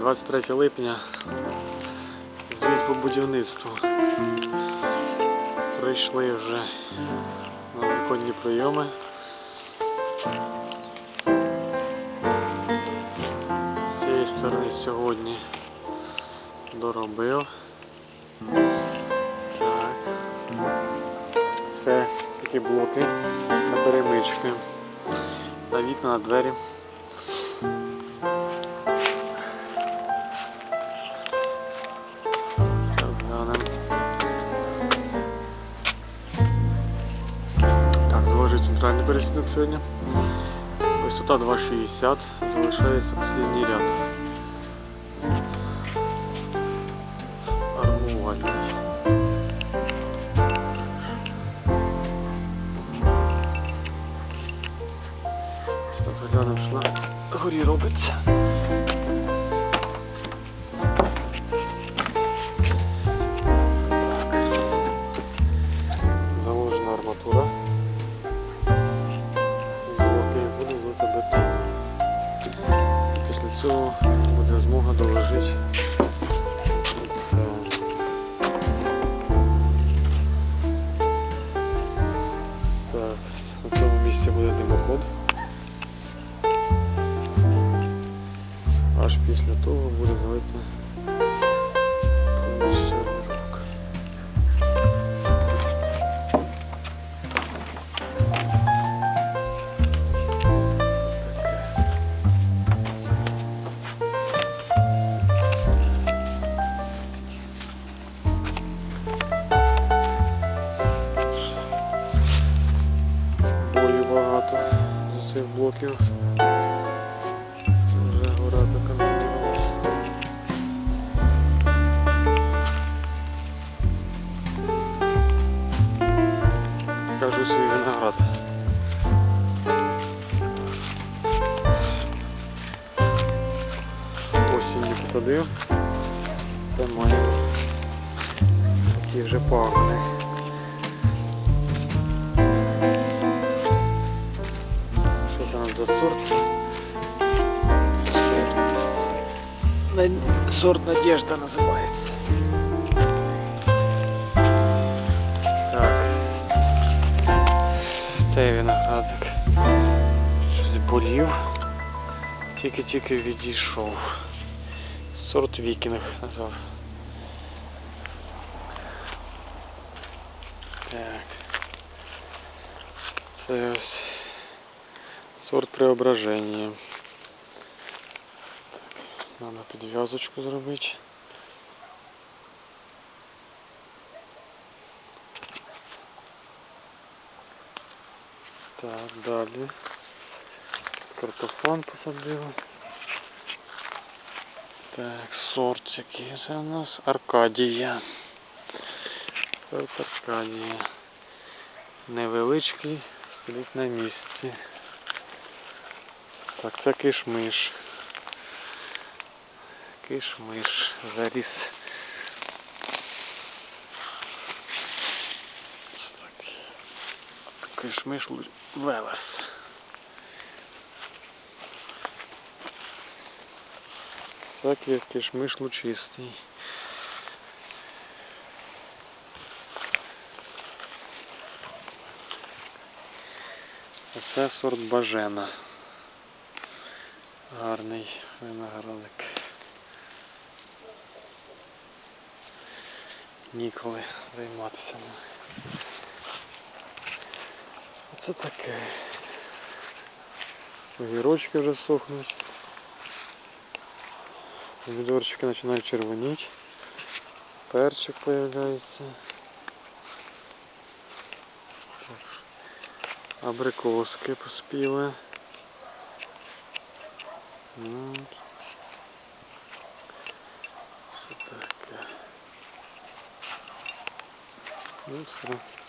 23 липня. Звіт по будівництву. Прийшли вже на виконні прийоми. З цієї сторони сьогодні доробив. Це такі блоки на перемички. На вікна, на двері. Заложить сьогодні. Висота 2,60, залишається останній ряд. Армувальний. Так, глянемо, що на горі робиться. Цього буде змога доложити. На цьому місці буде димоход. Аж після того буде злити блоків. Вже гора така. Кажу свій виноград. Осінню посадив. Це має такі вже пагони. Сорт Надежда називається. Так. Цей виноградик. Щось болів. Тільки-тільки відійшов. Сорт вікінг назвав. Так. Це ось сорт преображення. Надо підв'язочку зробити. Так, далі. Картофан посадив. Так, сорт який це у нас? Аркадія. Сорт Аркадія. Невеличкий, стоїть на місці. Так, це кишмиш. Кишмиш. Так. Кишмиш велес. Так як кишмиш лучистий. Оце сорт бажена. Гарний виноградик. Ніколи займатися. Оце таке. Огірочки вже сохнуть. Помідорчики починають червоніти. Перчик появляється. Так. Абрикоски поспіли. От. Що таке? Ну, все.